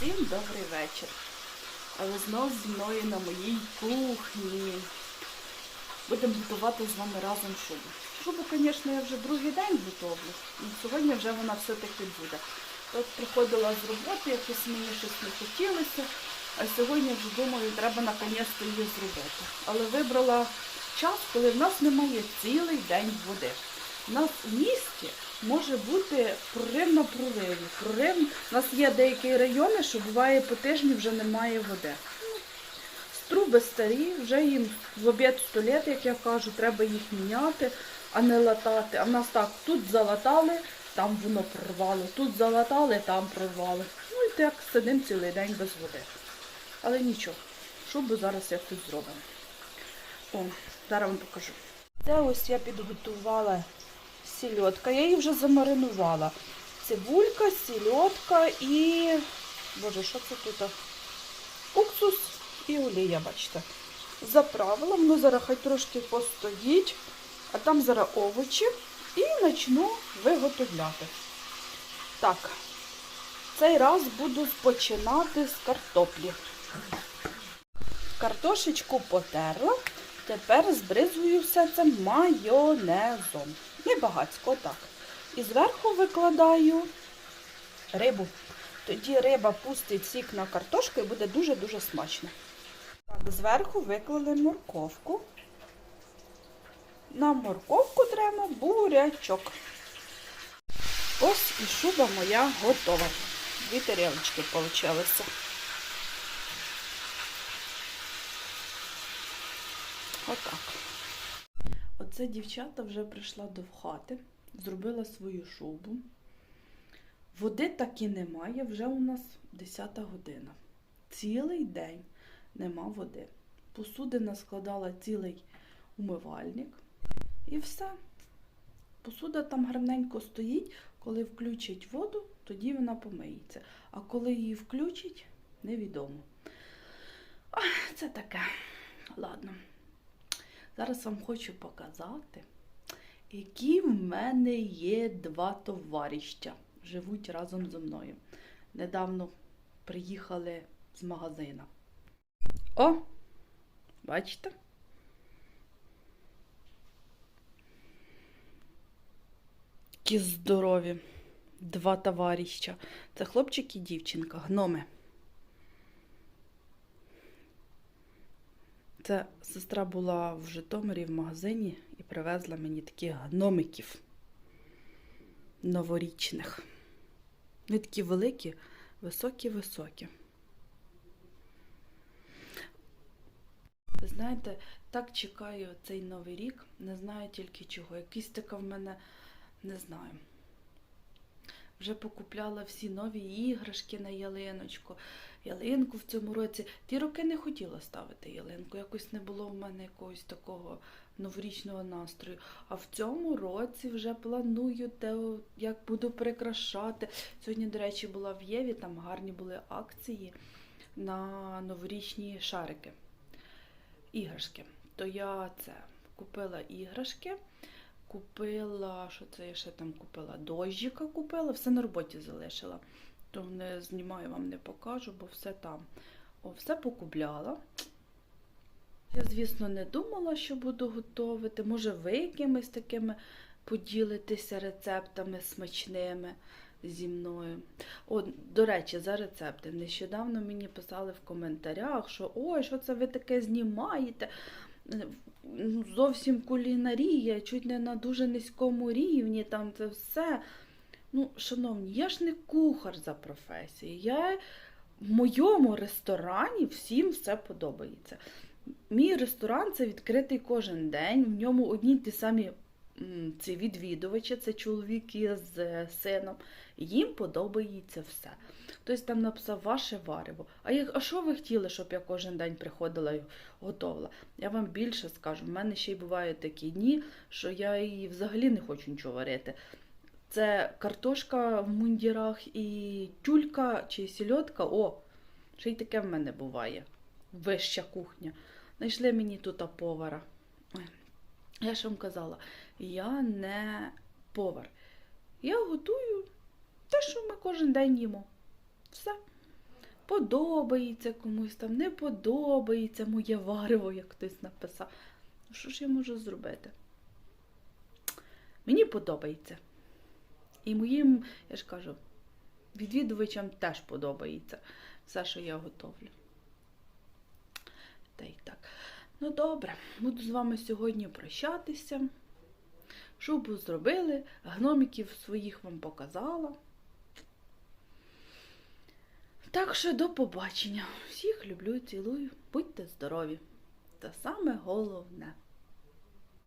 Всім добрий вечір. Але знов зі мною на моїй кухні. Будемо готувати з вами разом шубу. Шубу, звісно, я вже другий день готовлю. І сьогодні вже вона все-таки буде. От приходила з роботи, якось мені щось не хотілося. А сьогодні вже думаю, треба наконець-то її зробити. Але вибрала час, коли в нас немає цілий день води. У нас у місті може бути прорив на прориві. Прорив, у нас є деякі райони, що буває по тижні вже немає води. Труби старі, вже їм в обід 100 літ, як я кажу, треба їх міняти, а не латати. А в нас так, тут залатали, там воно прорвало, тут залатали, там прорвало. Ну і так сидимо цілий день без води. Але нічого, шубу зараз якось зробимо. О, зараз вам покажу. Це ось я підготувала сільотка. Я її вже замаринувала. Цибулька, сільотка і. Боже, що це тут? Уксус і олія, бачите. Заправила, воно зараз хай трошки постоїть, а там зараз овочі і почну виготовляти. Так, цей раз буду починати з картоплі. Картошечку потерла, тепер збризую все це майонезом. Небагацько, так. І зверху викладаю рибу. Тоді риба пустить сік на картошку і буде дуже-дуже смачно. Так, зверху виклали морковку. На морковку треба бурячок. Ось і шуба моя готова. Дві тарілочки получилися. Отак. Оце дівчата вже прийшла до хати, зробила свою шубу. Води так і немає, вже у нас 10 година. Цілий день нема води. Посудина складала цілий умивальник і все. Посуда там гарненько стоїть, коли включить воду, тоді вона помиється. А коли її включить, невідомо. Ах, це таке. Ладно. Зараз вам хочу показати, які в мене є два товаріща. Живуть разом зі мною. Недавно приїхали з магазина. О! Бачите? Які здорові. Два товаріща. Це хлопчик і дівчинка, гноми. Це сестра була в Житомирі в магазині і привезла мені таких гномиків новорічних. Вони такі великі, високі-високі. Ви знаєте, так чекаю цей новий рік, не знаю тільки чого. Якийсь така в мене, не знаю. Вже покупляла всі нові іграшки на ялиночку. Ялинку в цьому році. Ті роки не хотіла ставити ялинку. Якось не було в мене якогось такого новорічного настрою. А в цьому році вже планую, те, як буду прикрашати. Сьогодні, до речі, була в Єві, там гарні були акції на новорічні шарики. Іграшки. То я це купила іграшки. Купила, що це я ще там купила? Дощика купила, все на роботі залишила. То не знімаю, вам не покажу, бо все там. О, все покупляла. Я, звісно, не думала, що буду готувати. Може, ви якимись такими поділитеся рецептами смачними зі мною. О, до речі, за рецепти. Нещодавно мені писали в коментарях, що ой, що це ви таке знімаєте? Ну, Зовсім кулінарія, чуть не на дуже низькому рівні, там це все. Ну, шановні, я ж не кухар за професією. Я в моєму ресторані всім все подобається. Мій ресторан це відкритий кожен день. В ньому одні ті самі ці відвідувачі, це чоловіки з е, сином. Їм подобається все. Хтось там написав ваше варево. А як, а що ви хотіли, щоб я кожен день приходила і готувала? Я вам більше скажу. В мене ще й бувають такі дні, що я і взагалі не хочу нічого варити. Це картошка в мундірах і тюлька чи сільотка. О, ще й таке в мене буває. Вища кухня. Знайшли мені тут повара. Я ж вам казала, я не повар. Я готую те, що ми кожен день їмо. Все. подобається комусь там, не подобається моє варево, як хтось написав. Ну що ж я можу зробити? Мені подобається. І моїм, я ж кажу, відвідувачам теж подобається все, що я готовлю. Та й так. Ну добре, буду з вами сьогодні прощатися. Шубу зробили, гномиків своїх вам показала. Так що до побачення. Всіх люблю, цілую, будьте здорові. Та саме головне.